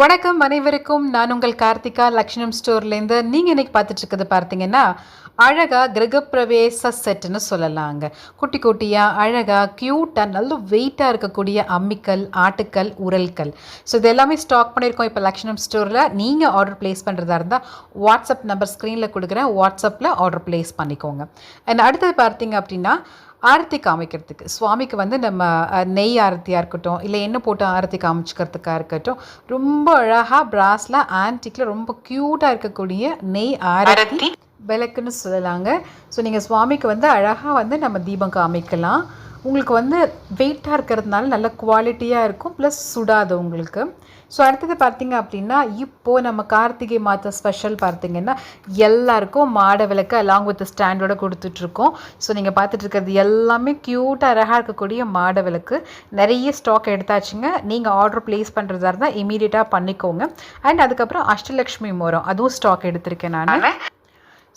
வணக்கம் அனைவருக்கும். நான் உங்கள் கார்த்திகா. லக்ஷ்மணம் ஸ்டோர்லேருந்து நீங்கள் இன்றைக்கி பார்த்துட்டு இருக்கிறது பார்த்தீங்கன்னா அழகாக கிரகப்பிரவேச செட்டுன்னு சொல்லலாங்க. குட்டி குட்டியாக அழகாக க்யூட்டாக நல்ல வெயிட்டாக இருக்கக்கூடிய அம்மிக்கல் ஆட்டுக்கல் உரல்கல் ஸோ இது எல்லாமே ஸ்டாக் பண்ணியிருக்கோம் இப்போ லக்ஷ்மணம் ஸ்டோரில். நீங்கள் ஆர்டர் ப்ளேஸ் பண்ணுறதா இருந்தால் வாட்ஸ்அப் நம்பர் ஸ்க்ரீனில் கொடுக்குறேன். வாட்ஸ்அப்பில் ஆர்டர் ப்ளேஸ் பண்ணிக்கோங்க. அண்ட் அடுத்தது பார்த்தீங்க அப்படின்னா ஆரத்தி காமிக்கிறதுக்கு. சுவாமிக்கு வந்து நம்ம நெய் ஆரத்தியாக இருக்கட்டும் இல்லை எண்ணெய் போட்டு ஆரத்தி காமிச்சிக்கிறதுக்காக இருக்கட்டும் ரொம்ப அழகாக பிராஸில் ஆன்டிக்கில் ரொம்ப க்யூட்டாக இருக்கக்கூடிய நெய் ஆரத்தி விளக்குன்னு சொல்லலாங்க. ஸோ நீங்கள் சுவாமிக்கு வந்து அழகாக வந்து நம்ம தீபம் காமிக்கலாம். உங்களுக்கு வந்து வெயிட்டாக இருக்கிறதுனால நல்ல குவாலிட்டியாக இருக்கும் ப்ளஸ் சுடாது உங்களுக்கு. ஸோ அடுத்தது பார்த்தீங்க அப்படின்னா இப்போது நம்ம கார்த்திகை மாத ஸ்பெஷல் பார்த்தீங்கன்னா எல்லாருக்கும் மாட விளக்கு அலாங் வித் ஸ்டாண்டோட கொடுத்துட்ருக்கோம். ஸோ நீங்கள் பார்த்துட்டு இருக்கிறது எல்லாமே க்யூட்டாக அழகாக இருக்கக்கூடிய மாட விளக்கு. நிறைய ஸ்டாக் எடுத்தாச்சுங்க. நீங்கள் ஆர்டர் ப்ளேஸ் பண்ணுறதா இருந்தால் இமீடியட்டாக பண்ணிக்கோங்க. அண்ட் அதுக்கப்புறம் அஷ்டலக்ஷ்மி மோரம் அதுவும் ஸ்டாக் எடுத்திருக்கேன் நான்.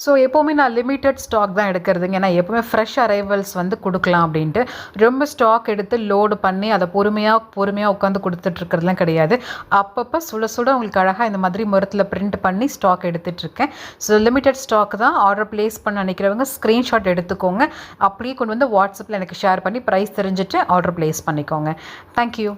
ஸோ எப்போவுமே நான் லிமிட்டட் ஸ்டாக் தான் எடுக்கிறதுங்க. ஏன்னா எப்போவுமே ஃப்ரெஷ் அரைவல்ஸ் வந்து கொடுக்கலாம் அப்படின்ட்டு. ரொம்ப ஸ்டாக் எடுத்து லோடு பண்ணி அதை பொறுமையாக பொறுமையாக உட்காந்து கொடுத்துட்ருக்கிறதுலாம் கிடையாது. அப்பப்போ சுட சுட உங்களுக்கு அழகாக இந்த மாதிரி மரத்தில் பிரிண்ட் பண்ணி ஸ்டாக் எடுத்துட்ருக்கேன். ஸோ லிமிட்டட் ஸ்டாக் தான் ஆர்டர் ப்ளேஸ் பண்ண நினைக்கிறவங்க ஸ்க்ரீன்ஷாட் எடுத்துக்கோங்க. அப்படியே கொண்டு வந்து வாட்ஸ்அப்பில் எனக்கு ஷேர் பண்ணி ப்ரைஸ் தெரிஞ்சுட்டு ஆர்டர் ப்ளேஸ் பண்ணிக்கோங்க. தேங்க்யூ